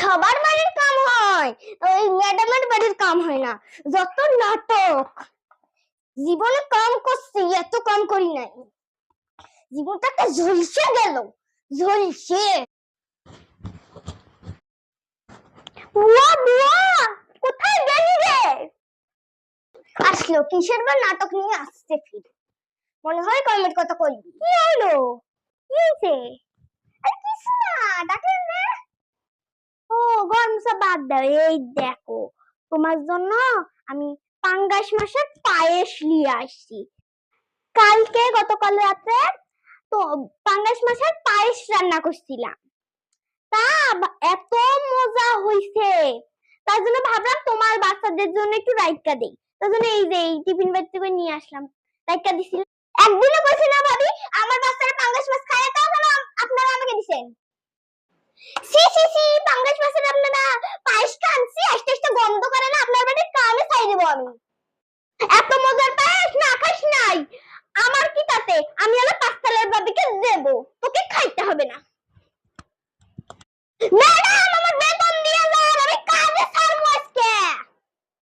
সবার বাড়ির কাম হয়। ওই ম্যাডামের বাড়ির কাম হয় না। যত নাটক। জীবনে কাম করছি, এত কাম করি নাই। জীবনটাকে ঝলসে গেল। ঝলসে কোথায় গেলি রে? আসলো, কিসের বা নাটক নিয়ে আসছে ফিরে? মনে হয় কমেন্ট কথা করবি কি হলো কি হয়েছে বাদ দাও। এই দেখো, তোমার জন্য আমি পাঙ্গাস মাছের পায়েস নিয়ে আসছি। কালকে, গতকাল রাতে তো পাঙ্গাস মাছের পায়েস রান্না করছিলাম। তা এত মজা হইছে। তার জন্য ভাবলাম তোমার বাচ্চাদের জন্য একটু রাইকা দেই। তার জন্য এই যে, এই টিফিন ব্যাগ থেকে নিয়ে আসলাম। রাইকা দিছিল একদিনও কইছি না ভাবি, আমার বাচ্চারা পাঙ্গাস মাছ খায় তাও আপনারা আমাকে দিছেন? সি সি আমি এত মজার পাস না খাস নাই। আমার কি তাতে? আমি হলো পাঁচতলার বাবিকে দেব। তোকে খাইতে হবে না। না